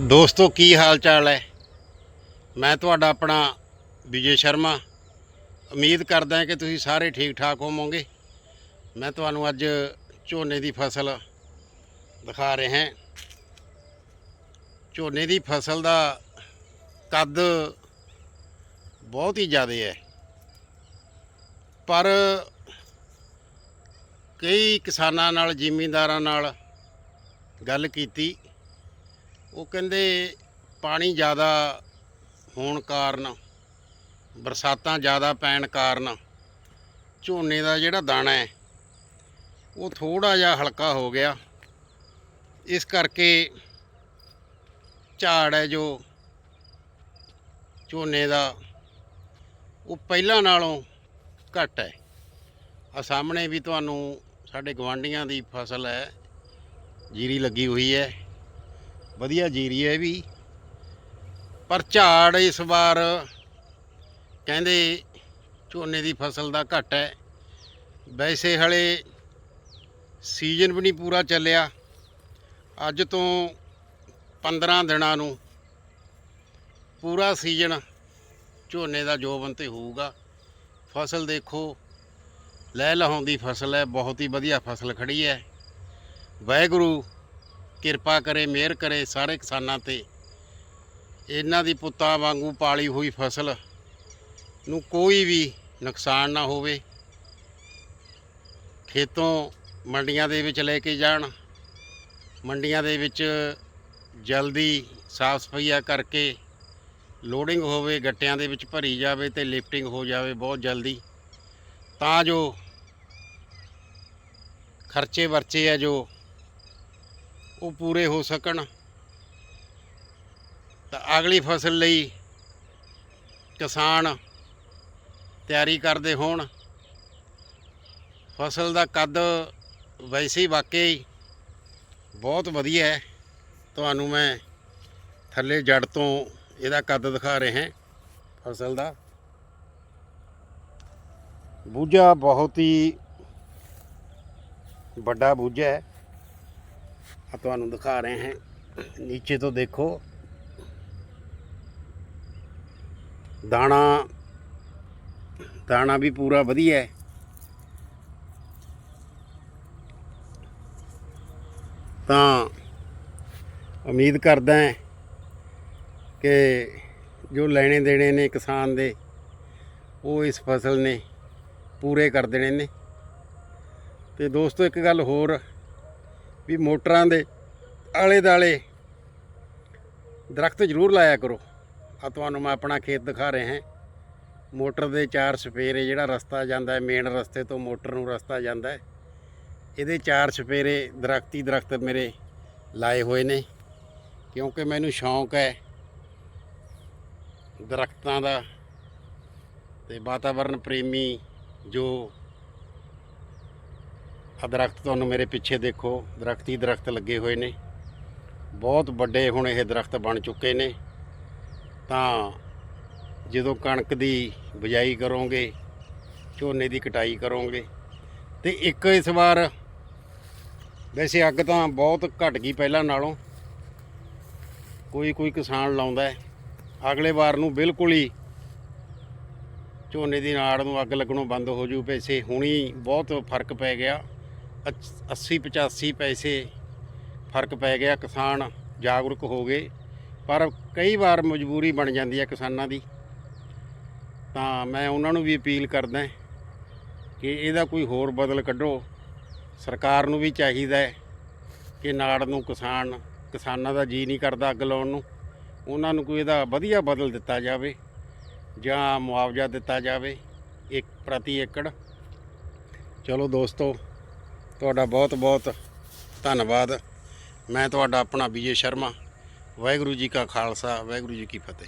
ਦੋਸਤੋ, ਕੀ ਹਾਲ ਚਾਲ ਹੈ? ਮੈਂ ਤੁਹਾਡਾ ਆਪਣਾ ਵਿਜੇ ਸ਼ਰਮਾ। ਉਮੀਦ ਕਰਦਾ ਕਿ ਤੁਸੀਂ ਸਾਰੇ ਠੀਕ ਠਾਕ ਹੋਵੋਗੇ। ਮੈਂ ਤੁਹਾਨੂੰ ਅੱਜ ਝੋਨੇ ਦੀ ਫਸਲ ਦਿਖਾ ਰਿਹਾ ਹਾਂ। ਝੋਨੇ ਦੀ ਫਸਲ ਦਾ ਕੱਦ ਬਹੁਤ ਹੀ ਜ਼ਿਆਦਾ ਹੈ। ਪਰ ਕਈ ਕਿਸਾਨਾਂ ਨਾਲ, ਜ਼ਿਮੀਂਦਾਰਾਂ ਨਾਲ ਗੱਲ ਕੀਤੀ। ਉਹ ਕਹਿੰਦੇ ਪਾਣੀ ਜ਼ਿਆਦਾ ਹੋਣ ਕਾਰਨ, ਬਰਸਾਤਾਂ ਜ਼ਿਆਦਾ ਪੈਣ ਕਾਰਨ ਝੋਨੇ ਦਾ ਜਿਹੜਾ ਦਾਣਾ ਹੈ, ਉਹ ਥੋੜਾ ਜਿਹਾ ਹਲਕਾ ਹੋ ਗਿਆ। ਇਸ ਕਰਕੇ ਝਾੜ ਹੈ ਜੋ ਝੋਨੇ ਦਾ, ਉਹ ਪਹਿਲਾਂ ਨਾਲੋਂ ਘੱਟ ਹੈ। ਆ ਸਾਹਮਣੇ ਵੀ ਤੁਹਾਨੂੰ ਸਾਡੇ ਗਵਾਂਡੀਆਂ ਦੀ ਫਸਲ ਹੈ, ਜੀਰੀ ਲੱਗੀ ਹੋਈ ਹੈ। ਵਧੀਆ ਜੀਰੀ ਹੈ ਵੀ। ਪਰ ਝਾੜ ਇਸ ਵਾਰ ਕਹਿੰਦੇ ਝੋਨੇ ਦੀ ਫਸਲ ਦਾ ਘੱਟ ਹੈ। ਵੈਸੇ ਹਲੇ ਸੀਜ਼ਨ ਵੀ ਨਹੀਂ ਪੂਰਾ ਚੱਲਿਆ। ਅੱਜ ਤੋਂ 15 ਦਿਨਾਂ ਨੂੰ ਪੂਰਾ ਸੀਜ਼ਨ ਝੋਨੇ ਦਾ ਜੋਬਨ ਤੇ ਹੋਊਗਾ। ਫਸਲ ਦੇਖੋ, ਲੈ ਲਹਾਉਂਦੀ ਫਸਲ ਹੈ, ਬਹੁਤ ਹੀ ਵਧੀਆ ਫਸਲ ਖੜੀ ਹੈ। ਵਾਹਿਗੁਰੂ ਕਿਰਪਾ ਕਰੇ, ਮਿਹਰ ਕਰੇ ਸਾਰੇ ਕਿਸਾਨਾਂ ਤੇ। ਇਹਨਾਂ ਦੀ ਪੁੱਤਾਂ ਵਾਂਗੂ ਪਾਲੀ ਹੋਈ ਫਸਲ ਨੂੰ ਕੋਈ ਵੀ ਨੁਕਸਾਨ ਨਾ ਹੋਵੇ। ਖੇਤੋਂ ਮੰਡੀਆਂ ਦੇ ਵਿੱਚ ਲੈ ਕੇ ਜਾਣ, ਮੰਡੀਆਂ ਦੇ ਵਿੱਚ ਜਲਦੀ ਸਾਫ਼ ਸਫਾਈਆ ਕਰਕੇ ਲੋਡਿੰਗ ਹੋਵੇ, ਗੱਟਿਆਂ ਦੇ ਵਿੱਚ ਭਰੀ ਜਾਵੇ ਤੇ ਲਿਫਟਿੰਗ ਹੋ ਜਾਵੇ ਬਹੁਤ ਜਲਦੀ। ਤਾਂ ਜੋ ਖਰਚੇ ਵਰਚੇ ਆ ਜੋ ਉਹ ਪੂਰੇ ਹੋ ਸਕਣ। ਤਾਂ ਅਗਲੀ ਫਸਲ ਲਈ ਕਿਸਾਨ ਤਿਆਰੀ ਕਰਦੇ ਹੋਣ। ਫਸਲ ਦਾ ਕੱਦ ਵੈਸੇ ਹੀ ਵਾਕਈ ਬਹੁਤ ਵਧੀਆ ਹੈ। ਤੁਹਾਨੂੰ ਮੈਂ ਥੱਲੇ ਜੜ ਤੋਂ ਇਹਦਾ ਕੱਦ ਦਿਖਾ ਰਿਹਾ ਹਾਂ ਫਸਲ ਦਾ। ਬੂਝਾ ਬਹੁਤ ਹੀ ਵੱਡਾ ਬੂਝਾ ਹੈ। ਤੁਹਾਨੂੰ ਦਿਖਾ ਰਹੇ ਹਾਂ। ਨੀਚੇ ਤੋਂ ਦੇਖੋ। ਦਾਣਾ ਦਾਣਾ ਵੀ ਪੂਰਾ ਵਧੀਆ ਹੈ। ਤਾਂ ਉਮੀਦ ਕਰਦਾ ਹਾਂ ਕਿ ਜੋ ਲੈਣੇ ਦੇਣੇ ਨੇ ਕਿਸਾਨ ਦੇ, ਉਹ ਇਸ ਫਸਲ ਨੇ ਪੂਰੇ ਕਰ ਦੇਣੇ ਨੇ। ਤੇ ਦੋਸਤੋ, ਇੱਕ ਗੱਲ ਹੋਰ ਵੀ ਮੋਟਰਾਂ ਦੇ ਆਲੇ ਦਾਲੇ ਦਰਖਤ ਜ਼ਰੂਰ ਲਾਇਆ ਕਰੋ। ਆ ਤੁਹਾਨੂੰ ਮੈਂ ਆਪਣਾ ਖੇਤ ਦਿਖਾ ਰਿਹਾ ਹਾਂ। ਮੋਟਰ ਦੇ ਚਾਰ ਸਪੇਰੇ ਜਿਹੜਾ ਰਸਤਾ ਜਾਂਦਾ ਹੈ ਮੇਨ ਰਸਤੇ ਤੋਂ ਮੋਟਰ ਨੂੰ ਰਸਤਾ ਜਾਂਦਾ ਹੈ। ਇਹਦੇ ਚਾਰ ਸਪੇਰੇ ਦਰਖਤੀ ਦਰਖਤ ਮੇਰੇ ਲਾਏ ਹੋਏ ਨੇ। ਕਿਉਂਕਿ ਮੈਨੂੰ ਸ਼ੌਂਕ ਹੈ ਦਰਖਤਾਂ ਦਾ ਤੇ ਵਾਤਾਵਰਨ ਪ੍ਰੇਮੀ ਜੋ ਆ ਦਰਖਤ ਤੁਹਾਨੂੰ ਮੇਰੇ ਪਿੱਛੇ ਦੇਖੋ, ਦਰਖਤੀ ਦਰਖਤ ਲੱਗੇ ਹੋਏ ਨੇ। ਬਹੁਤ ਵੱਡੇ ਹੁਣ ਇਹ ਦਰਖਤ ਬਣ ਚੁੱਕੇ ਨੇ। ਤਾਂ ਜਦੋਂ ਕਣਕ ਦੀ ਬਿਜਾਈ ਕਰੋਗੇ, ਝੋਨੇ ਦੀ ਕਟਾਈ ਕਰੋਗੇ, ਤੇ ਇੱਕ ਇਸ ਵਾਰ ਵੈਸੇ ਅੱਗ ਤਾਂ ਬਹੁਤ ਘਟ ਗਈ ਪਹਿਲਾਂ ਨਾਲੋਂ। ਕੋਈ ਕੋਈ ਕਿਸਾਨ ਲਾਉਂਦਾ ਅਗਲੇ ਵਾਰ ਨੂੰ ਬਿਲਕੁਲ ਹੀ ਝੋਨੇ ਦੀ ਨਾੜ ਨੂੰ ਅੱਗ ਲੱਗਣੋਂ ਬੰਦ ਹੋ ਜੂ। ਪੈਸੇ ਹੁਣੀ ਬਹੁਤ ਫ਼ਰਕ ਪੈ ਗਿਆ। 80 85 ਪੈਸੇ ਫ਼ਰਕ ਪੈ ਗਿਆ, ਕਿਸਾਨ ਜਾਗਰੂਕ ਹੋ ਗਏ। ਪਰ ਕਈ ਵਾਰ ਮਜਬੂਰੀ ਬਣ ਜਾਂਦੀ ਹੈ ਕਿਸਾਨਾਂ ਦੀ। ਤਾਂ ਮੈਂ ਉਹਨਾਂ ਨੂੰ ਵੀ ਅਪੀਲ ਕਰਦਾ ਕਿ ਇਹਦਾ ਕੋਈ ਹੋਰ ਬਦਲ ਕੱਢੋ। ਸਰਕਾਰ ਨੂੰ ਵੀ ਚਾਹੀਦਾ ਹੈ ਕਿ ਨਾੜ ਨੂੰ ਕਿਸਾਨ, ਕਿਸਾਨਾਂ ਦਾ ਜੀ ਨਹੀਂ ਕਰਦਾ ਅੱਗ ਲਾਉਣ ਨੂੰ। ਉਹਨਾਂ ਨੂੰ ਕੋਈ ਇਹਦਾ ਵਧੀਆ ਬਦਲ ਦਿੱਤਾ ਜਾਵੇ ਜਾਂ ਮੁਆਵਜ਼ਾ ਦਿੱਤਾ ਜਾਵੇ ਇੱਕ ਪ੍ਰਤੀ ਏਕੜ। ਚਲੋ ਦੋਸਤੋ ਤੁਹਾਡਾ ਬਹੁਤ ਬਹੁਤ ਧੰਨਵਾਦ। ਮੈਂ ਤੁਹਾਡਾ ਆਪਣਾ ਵਿਜੇ ਸ਼ਰਮਾ। ਵਾਹਿਗੁਰੂ ਜੀ ਕਾ ਖਾਲਸਾ, ਵਾਹਿਗੁਰੂ ਜੀ ਕੀ ਫਤਿਹ।